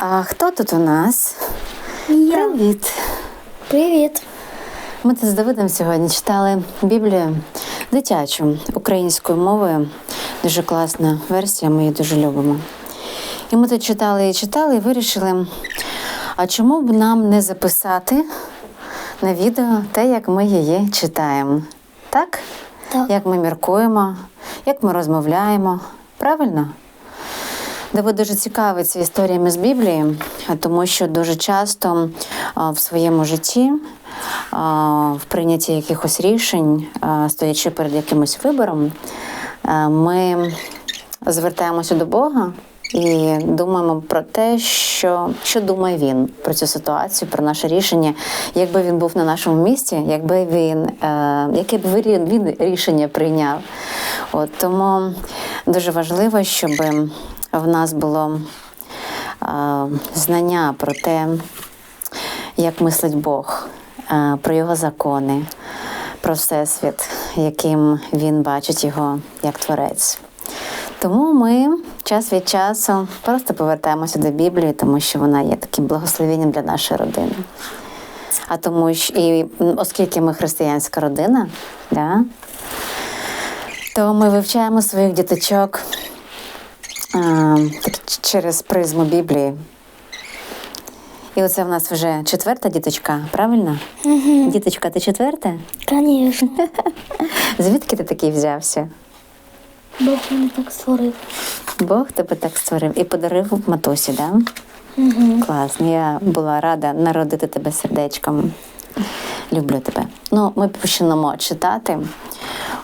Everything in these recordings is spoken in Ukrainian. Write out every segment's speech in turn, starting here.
А хто тут у нас? Я. Привіт. Привіт. Ми тут з Давидом сьогодні читали Біблію дитячу українською мовою. Дуже класна версія, ми її дуже любимо. І ми тут читали і читали, і вирішили, а чому б нам не записати на відео те, як ми її читаємо? Так? Так. Як ми міркуємо, як ми розмовляємо. Правильно? Давид дуже цікавиться історіями з Біблії, тому що дуже часто в своєму житті, в прийнятті якихось рішень, стоячи перед якимось вибором, ми звертаємося до Бога і думаємо про те, що, що думає він про цю ситуацію, про наше рішення, якби він був на нашому місці, якби він, е, яке б він, рішення прийняв. От тому дуже важливо, щоб в нас було знання про те, як мислить Бог, про його закони, про всесвіт, яким він бачить його як творець. Тому ми час від часу просто повертаємося до Біблії, тому що вона є таким благословенням для нашої родини. А тому що і оскільки ми християнська родина, да, то ми вивчаємо своїх діточок так, через призму Біблії. І оце в нас вже четверта діточка, правильно? Угу. Діточка, ти четверта? Звісно. Звідки ти такий взявся? Бог мене так створив. Бог тебе так створив і подарив матусі, да? Угу. Класно. Я була рада народити тебе сердечком. Люблю тебе. Ну, ми почнемо читати.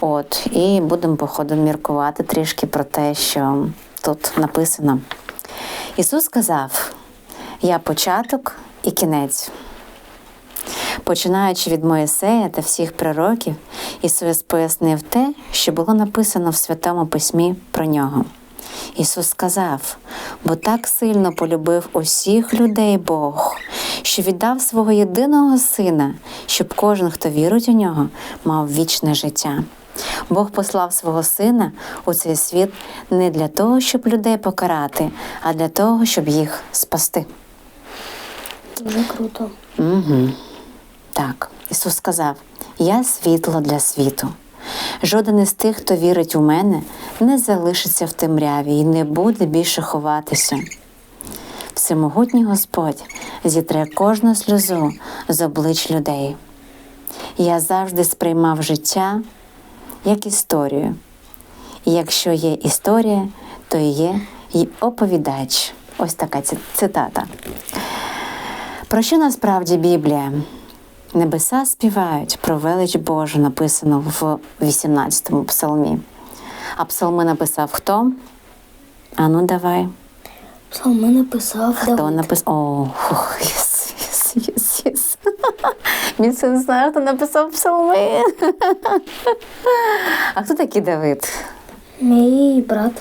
От, і будемо по ходу міркувати трішки про те, що тут написано. Ісус сказав: Я початок і кінець. Починаючи від Моїсея та всіх пророків, Ісус пояснив те, що було написано в Святому Письмі про нього. Ісус сказав, бо так сильно полюбив усіх людей Бог, що віддав свого єдиного сина, щоб кожен, хто вірить у нього, мав вічне життя. Бог послав свого сина у цей світ не для того, щоб людей покарати, а для того, щоб їх спасти. Дуже круто. Угу. Так, Ісус сказав: Я світло для світу. Жоден із тих, хто вірить у мене, не залишиться в темряві і не буде більше ховатися. Всемогутній Господь зітре кожну сльозу з облич людей. Я завжди сприймав життя як історію. І якщо є історія, то є й оповідач. Ось така цитата. Про що насправді Біблія? Небеса співають про велич Божу, написано в 18-му псалмі. А псалми написав хто? Ану, давай. Псалми написав Хто Давид. написав? О, фух, єс, єс, син знає, хто написав псалми. А хто такий Давид? Мій брат.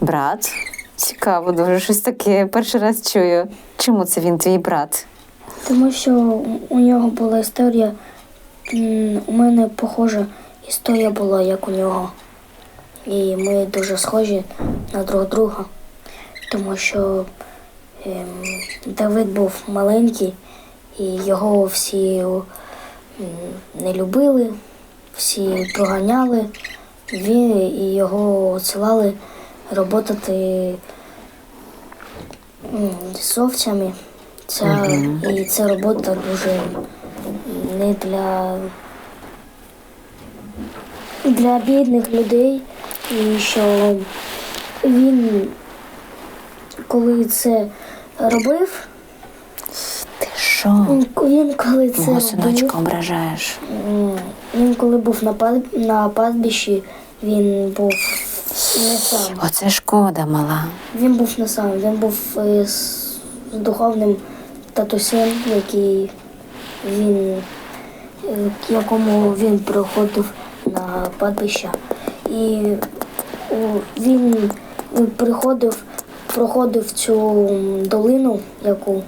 Брат? Цікаво, дуже щось таке. Перший раз чую. Чому це він твій брат? Тому що у нього була історія. У мене похожа історія була, як у нього. І ми дуже схожі на друг друга. Тому що ем, Давид був маленький, і його всі не любили, всі проганяли. Він і його відсилали роботати м, з овцями. Ця, І ця робота дуже не для, для бідних людей. І що він, коли це робив, що? він, він коли це Мого синочка робив, ображаєш. він коли був на, пад- на пастбищі, він був не сам. Оце шкода мала. Він був не сам, він був е, з, духовним татусем, який він, е, якому він приходив на падбище. І він приходив, проходив цю долину, яку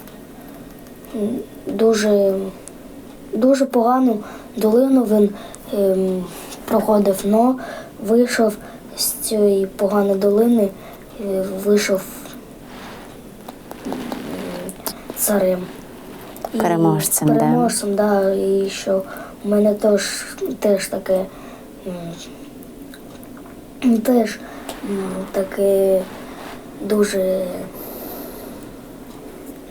дуже, дуже погану долину він ем, проходив, но вийшов з цієї поганої долини, е, вийшов царем. І Переможцем, да. Переможцем, да. І що у мене теж, теж таке. м, Теж м, таке дуже,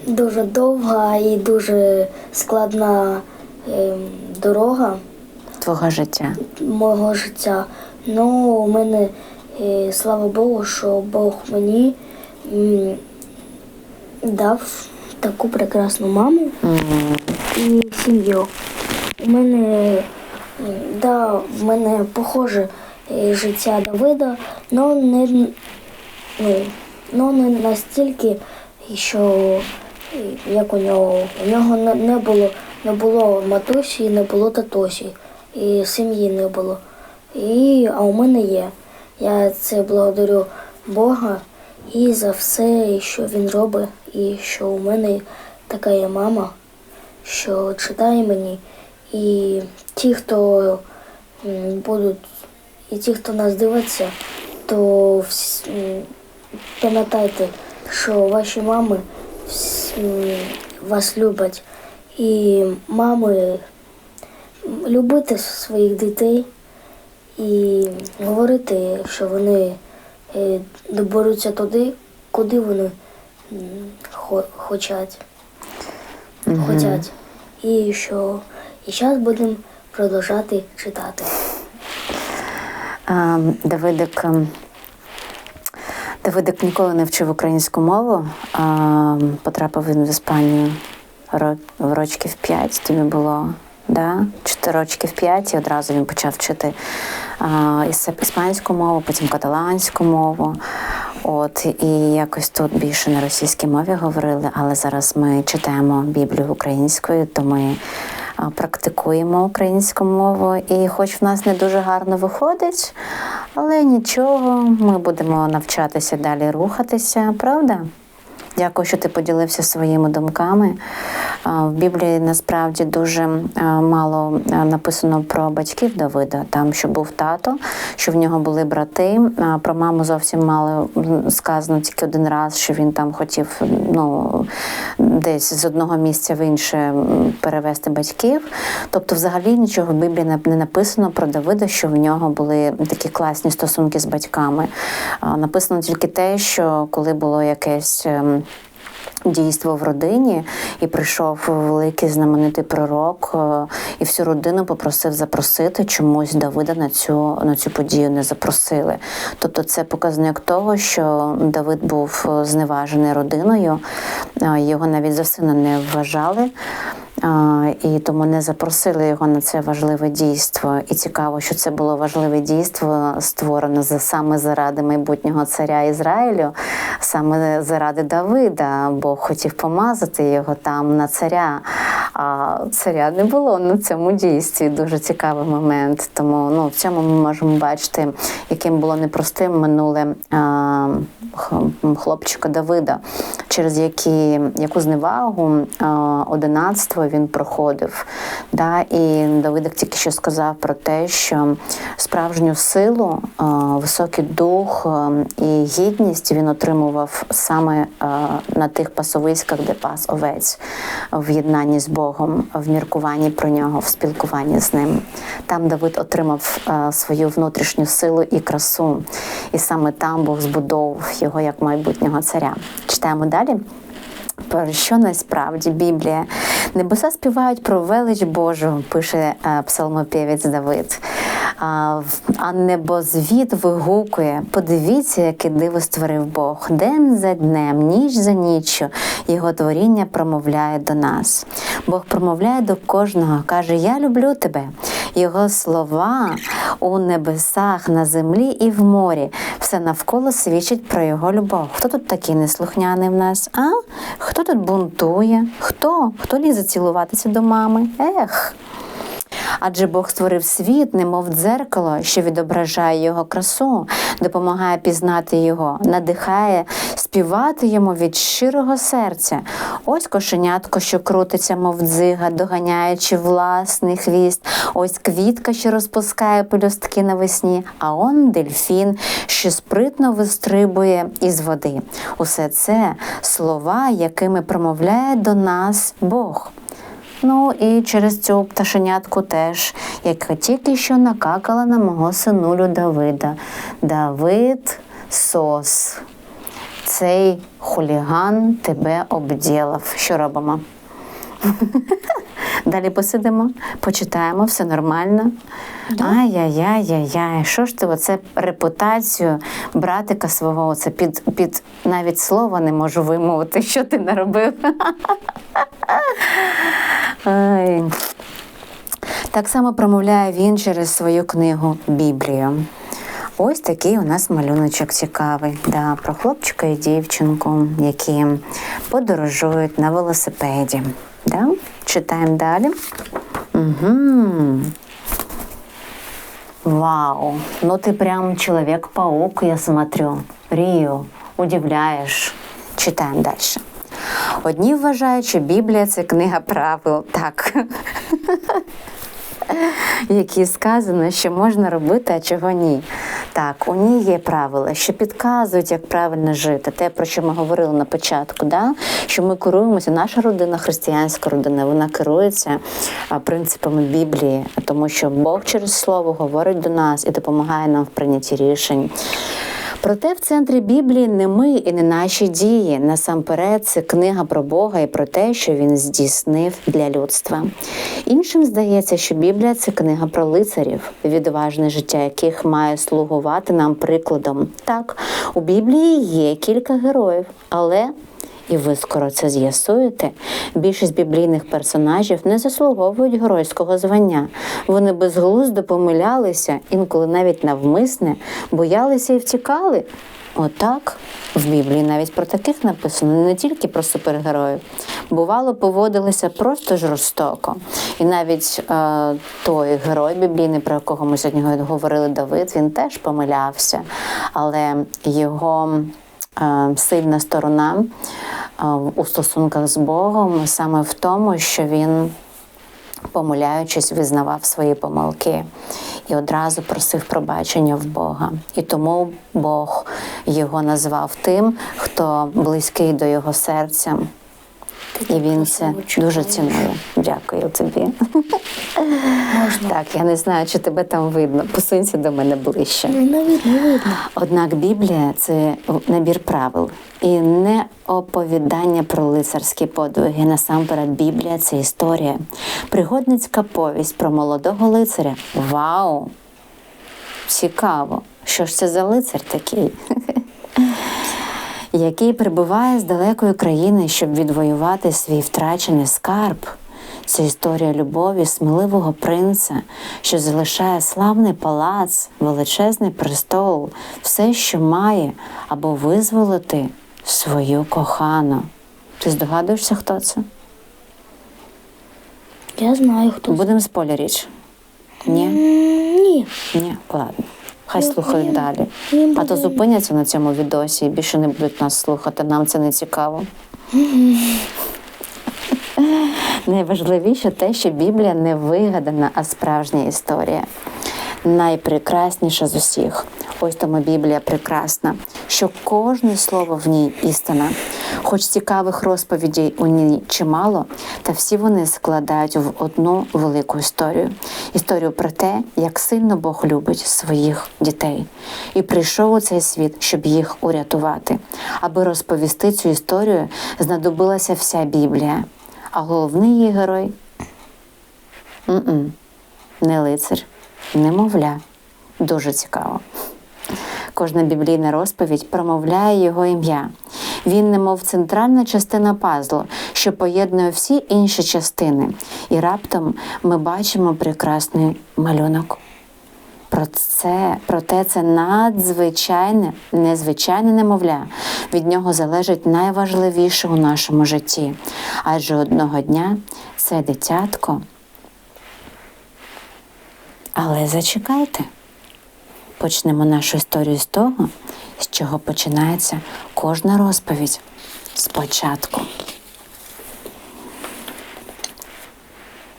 дуже довга і дуже складна ем, дорога Твого життя. мого життя. Ну, у мене, е, слава Богу, що Бог мені м, дав таку прекрасну маму і сім'ю. У мене, м, да, в мене похоже е, життя Давида, але не, ну, не настільки, що е, як у нього. У нього не, було не було матусі, не було татусі, і сім'ї не було. І, а у мене є. Я це благодарю Бога і за все, що він робить, і що у мене така є мама, що читає мені. І ті, хто будуть, і ті, хто нас дивиться, то пам'ятайте, що ваші мами вас люблять. І мами любити своїх дітей і говорити, що вони е, доберуться туди, куди вони хочуть. хотять. І що і зараз будемо продовжати читати. А, Давидик, ем, Давидик ніколи не вчив українську мову. А, Потрапив він в Іспанію в рочків 5, тобі було да? 4 рочки в 5, і одразу він почав вчити а, іспанську мову, потім каталанську мову. От і якось тут більше на російській мові говорили, але зараз ми читаємо Біблію українською, то ми практикуємо українську мову. І хоч в нас не дуже гарно виходить, але нічого, ми будемо навчатися далі рухатися, правда? Дякую, що ти поділився своїми думками. В Біблії насправді дуже мало написано про батьків Давида. Там, що був тато, що в нього були брати. Про маму зовсім мало сказано тільки один раз, що він там хотів ну, десь з одного місця в інше перевести батьків. Тобто, взагалі нічого в Біблії не- не написано про Давида, що в нього були такі класні стосунки з батьками. Написано тільки те, що коли було якесь. Дійство в родині, і прийшов великий знаменитий пророк, е, і всю родину попросив запросити чомусь Давида на цю на цю подію не запросили. Тобто, це показник того, що Давид був е, зневажений родиною, е, його навіть за сина не вважали. І тому не запросили його на це важливе дійство. І цікаво, що це було важливе дійство, створене за саме заради майбутнього царя Ізраїлю, саме заради Давида. Бог хотів помазати його там на царя. А царя не було на цьому дійстві. Дуже цікавий момент. Тому ну, в цьому ми можемо бачити, яким було непростим минуле хлопчика Давида, через які, яку зневагу, одинацтво він проходив. Да? І Давидик тільки що сказав про те, що справжню силу, високий дух і гідність він отримував саме на тих пасовиськах, де пас овець в єднанні з Богом, в міркуванні про нього, в спілкуванні з ним. Там Давид отримав свою внутрішню силу і красу. І саме там Бог збудовував його як майбутнього царя. Читаємо далі. Про що насправді Біблія? Небеса співають про велич Божу, пише е, псалмопівець Давид. А, а вигукує: подивіться, яке диво створив Бог. День за днем, ніч за ніччю, його творіння промовляє до нас. Бог промовляє до кожного, каже: Я люблю тебе. Його слова у небесах, на землі і в морі. Все навколо свідчить про його любов. Хто тут такий неслухняний в нас? А? Хто тут бунтує? Хто? Хто лізе цілуватися до мами? Ех. Адже Бог створив світ, немов дзеркало, що відображає його красу, допомагає пізнати його, надихає співати йому від щирого серця. Ось кошенятко, що крутиться, мов дзига, доганяючи власний хвіст. Ось квітка, що розпускає пелюстки навесні, а он дельфін, що спритно вистрибує із води. Усе це слова, якими промовляє до нас Бог. Ну і через цю пташенятку теж, яка тільки що накакала на мого синулю Давида. Давид сос. Цей хуліган тебе обділав. Що робимо? Далі посидимо, почитаємо, все нормально. Ай-яй-яй-яй-яй, що ж ти оце репутацію братика свого, оце під, під навіть слово не можу вимовити, що ти наробив. Так само промовляє він через свою книгу Біблію. Ось такий у нас малюночок цікавий. Да, про хлопчика і дівчинку, які подорожують на велосипеді. Да? Читаємо далі. Угу. Вау, ну ты прям человек-паук, я смотрю. Ріо, удивляєш. Читаємо далі. Одні вважають, що Біблія це книга правил. Так. Які сказано, що можна робити, а чого ні. Так, у ній є правила, що підказують, як правильно жити. Те, про що ми говорили на початку, да? що ми керуємося, наша родина, християнська родина, вона керується принципами Біблії, тому що Бог через слово говорить до нас і допомагає нам в прийнятті рішень. Проте в центрі Біблії не ми і не наші дії. Насамперед, це книга про Бога і про те, що він здійснив для людства. Іншим здається, що Біблія це книга про лицарів, відважне життя яких має слугувати нам прикладом. Так, у Біблії є кілька героїв, але і ви скоро це з'ясуєте. Більшість біблійних персонажів не заслуговують геройського звання. Вони безглуздо помилялися, інколи навіть навмисне, боялися і втікали. Отак в Біблії навіть про таких написано не тільки про супергероїв. Бувало, поводилися просто жорстоко. І навіть е, той герой біблійний, про якого ми сьогодні говорили, Давид, він теж помилявся, але його сильна сторона е, у стосунках з Богом саме в тому, що він, помиляючись, визнавав свої помилки і одразу просив пробачення в Бога. І тому Бог його назвав тим, хто близький до його серця. І він це дуже цінує. Дякую тобі. Можна. Так, я не знаю, чи тебе там видно. Посунься до мене ближче. Не, не видно, видно. Однак Біблія це набір правил і не оповідання про лицарські подвиги. Насамперед, Біблія це історія. Пригодницька повість про молодого лицаря. Вау! Цікаво! Що ж це за лицар такий? Який прибуває з далекої країни, щоб відвоювати свій втрачений скарб. Це історія любові сміливого принца, що залишає славний палац, величезний престол, все, що має, або визволити свою кохану. Ти здогадуєшся, хто це? Я знаю, хто. Будемо спойлеріч. Ні? Ні. Ні, ладно. Хай слухають далі. А то зупиняться на цьому відосі і більше не будуть нас слухати. Нам це не цікаво. Найважливіше те, що Біблія не вигадана, а справжня історія. Найпрекрасніша з усіх. Ось тому Біблія прекрасна, що кожне слово в ній істина. Хоч цікавих розповідей у ній чимало, та всі вони складають в одну велику історію. Історію про те, як сильно Бог любить своїх дітей, і прийшов у цей світ, щоб їх урятувати. Аби розповісти цю історію, знадобилася вся Біблія. А головний її герой М-м. не лицар, немовля. Дуже цікаво. Кожна біблійна розповідь промовляє його ім'я. Він, немов центральна частина пазлу, що поєднує всі інші частини. І раптом ми бачимо прекрасний малюнок. Про це, проте це надзвичайне, незвичайне немовля. Від нього залежить найважливіше у нашому житті. Адже одного дня це дитятко. Але зачекайте, почнемо нашу історію з того, з чого починається кожна розповідь спочатку.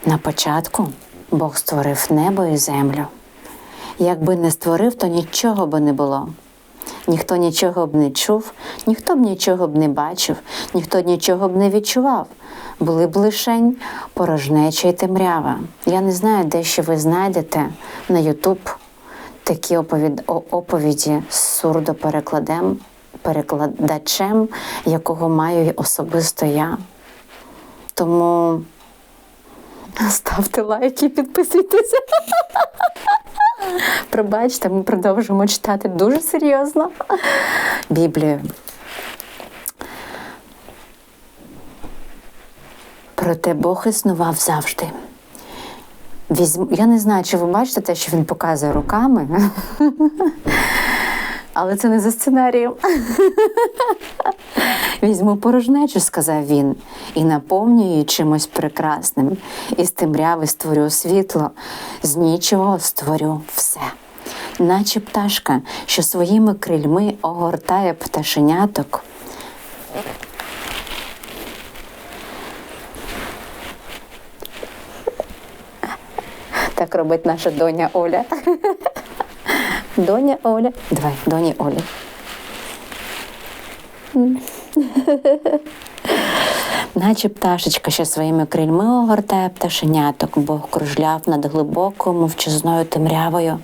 На початку Бог створив небо і землю. Якби не створив, то нічого би не було. Ніхто нічого б не чув, ніхто б нічого б не бачив, ніхто нічого б не відчував. Були б лишень порожнеча і темрява. Я не знаю, де ще ви знайдете на Ютуб такі оповід... оповіді з сурдоперекладем, перекладачем, якого маю особисто я. Тому ставте лайки, підписуйтеся. Пробачте, ми продовжимо читати дуже серйозно Біблію. Проте Бог існував завжди. Візьм... Я не знаю, чи ви бачите те, що він показує руками, але це не за сценарієм. Візьму порожнечу, сказав він, і наповню її чимось прекрасним. Із темряви створю світло, з нічого створю все. Наче пташка, що своїми крильми огортає пташеняток. Так робить наша доня Оля. Доня Оля. Давай, доні Олі. Наче пташечка, що своїми крильми огортає пташеняток, Бог кружляв над глибокою мовчазною темрявою,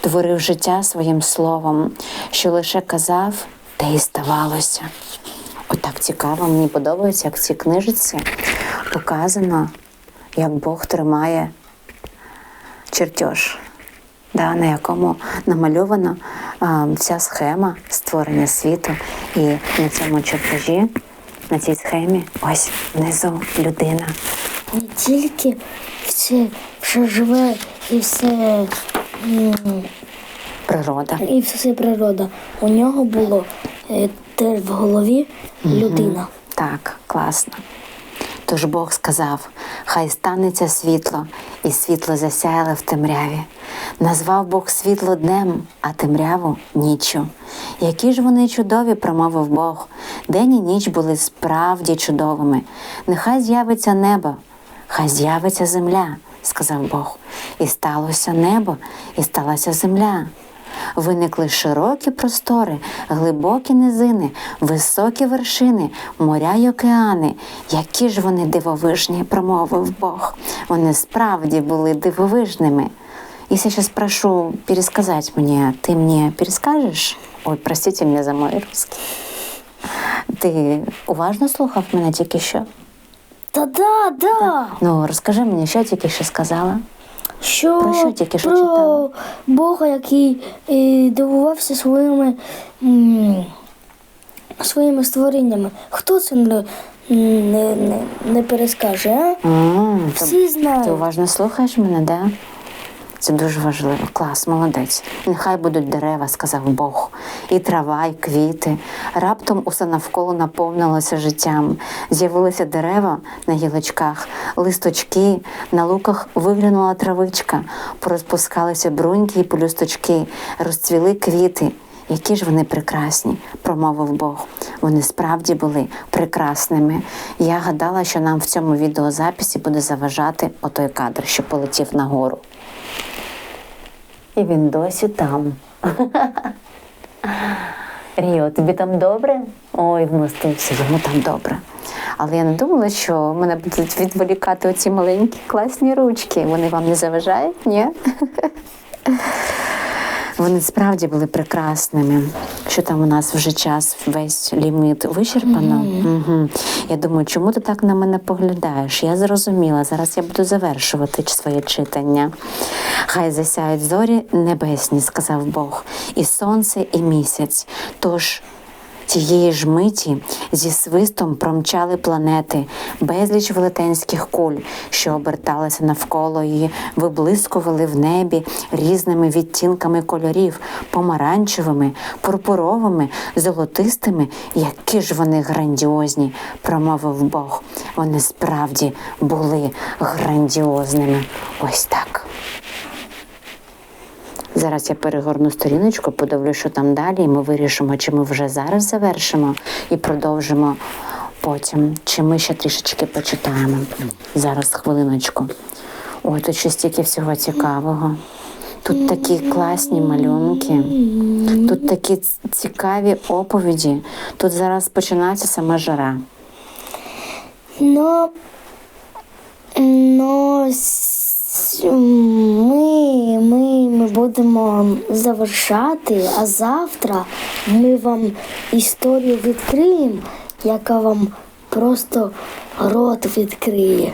творив життя своїм словом, що лише казав, те й ставалося. Отак цікаво, мені подобається, як в цій книжці показано, як Бог тримає чертеж, да, на якому намальована а, ця схема створення світу. І на цьому чертежі, на цій схемі, ось внизу людина. Не тільки все, все живе і все, Природа. і все природа. У нього було е, теж в голові людина. Так, класно. Тож Бог сказав: хай станеться світло, і світло засяяло в темряві. Назвав Бог світло днем, а темряву ніччю. Які ж вони чудові, промовив Бог. День і ніч були справді чудовими. Нехай з'явиться небо, хай з'явиться земля, сказав Бог. І сталося небо, і сталася земля. Виникли широкі простори, глибокі низини, високі вершини, моря й океани. Які ж вони дивовижні, промовив Бог. Вони справді були дивовижними. Если я сейчас прошу пересказать мне, ты мне перескажешь? Ой, простите меня за мой русский. Ти уважно слухав мене тільки що? Та да, да. Ну, розкажи мені, що я тільки що сказала? Що Про що тільки що про читала? Бога, який е, дивувався своїми, м, своїми створіннями. Хто це не, не, не, не перескаже, а? М, то- Всі знають. Ти уважно слухаєш мене, да? Це дуже важливо. Клас, молодець. Нехай будуть дерева, сказав Бог, і трава, і квіти. Раптом усе навколо наповнилося життям. З'явилися дерева на гілочках, листочки, на луках виглянула травичка, порозпускалися бруньки і полюсточки, розцвіли квіти. Які ж вони прекрасні, промовив Бог. Вони справді були прекрасними. Я гадала, що нам в цьому відеозаписі буде заважати отой кадр, що полетів нагору. І він досі там. Ріо, тобі там добре? Ой, вмостився, йому там добре. Але я не думала, що мене будуть відволікати оці маленькі класні ручки. Вони вам не заважають? Ні? Вони справді були прекрасними. Що там у нас вже час, весь ліміт вичерпано? Угу. Я думаю, чому ти так на мене поглядаєш? Я зрозуміла. Зараз я буду завершувати своє читання. Хай засяють зорі небесні, сказав Бог, і сонце, і місяць. Тож Тієї ж миті зі свистом промчали планети, безліч велетенських куль, що оберталися навколо її, виблискували в небі різними відтінками кольорів, помаранчевими, пурпуровими, золотистими. Які ж вони грандіозні, промовив Бог. Вони справді були грандіозними. Ось так. Зараз я перегорну сторіночку, подивлюсь, що там далі, і ми вирішимо, чи ми вже зараз завершимо і продовжимо потім, чи ми ще трішечки почитаємо. Зараз хвилиночку. Ой, тут ще стільки всього цікавого. Тут такі класні малюнки, тут такі цікаві оповіді. Тут зараз починається сама жара. Но, но ми, ми, ми будемо завершати, а завтра ми вам історію відкриємо, яка вам просто рот відкриє.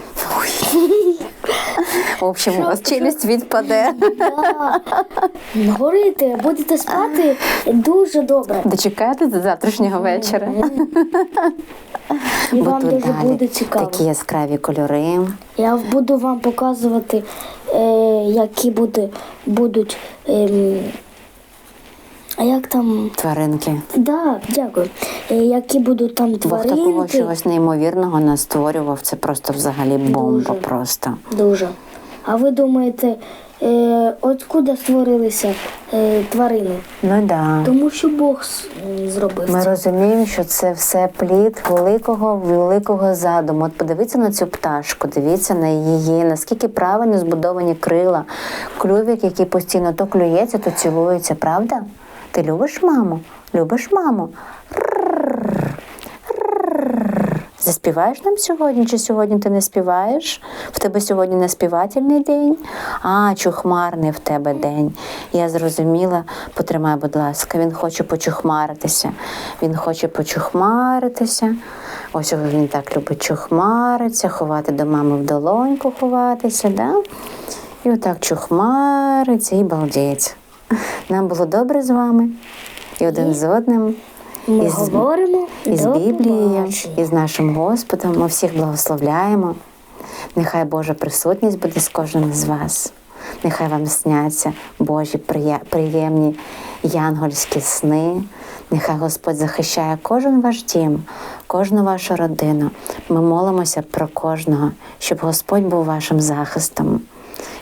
В общем, у вас челюсть відпаде. Да. Говорите, будете спати дуже добре. Дочекайте до завтрашнього вечора. І Бо вам тут дуже далі буде цікаво. такі яскраві кольори. Я буду вам показувати, е, які буде, будуть. ем, а як там. Тваринки. Да, дякую. Е, які будуть там Бог такого чогось неймовірного нас створював. Це просто взагалі бомба. Дуже. Просто. Дуже. А ви думаєте, е, откуда створилися е, тварини? Ну да. Тому що Бог с- зробив Ми це. розуміємо, що це все плід великого великого задуму. От подивіться на цю пташку, дивіться на її, наскільки правильно збудовані крила, клювик, який постійно то клюється, то цілується, правда? Ти любиш маму? Любиш маму? Заспіваєш нам сьогодні, чи сьогодні ти не співаєш? В тебе сьогодні не співательний день? А, чухмарний в тебе день. Я зрозуміла, потримай, будь ласка, він хоче почухмаритися. Він хоче почухмаритися. Ось він так любить чухмаритися, ховати до мами в долоньку ховатися, да? І отак чухмариться і балдець. Нам було добре з вами і один з одним. Ми і з- говоримо і з до Біблією, побачення. і нашим Господом. Ми всіх благословляємо. Нехай Божа присутність буде з кожним з вас. Нехай вам сняться Божі приємні янгольські сни. Нехай Господь захищає кожен ваш дім, кожну вашу родину. Ми молимося про кожного, щоб Господь був вашим захистом.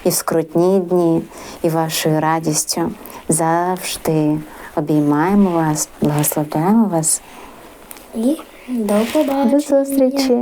І в скрутні дні, і вашою радістю завжди обіймаємо вас, благословляємо вас. І до побачення. До зустрічі!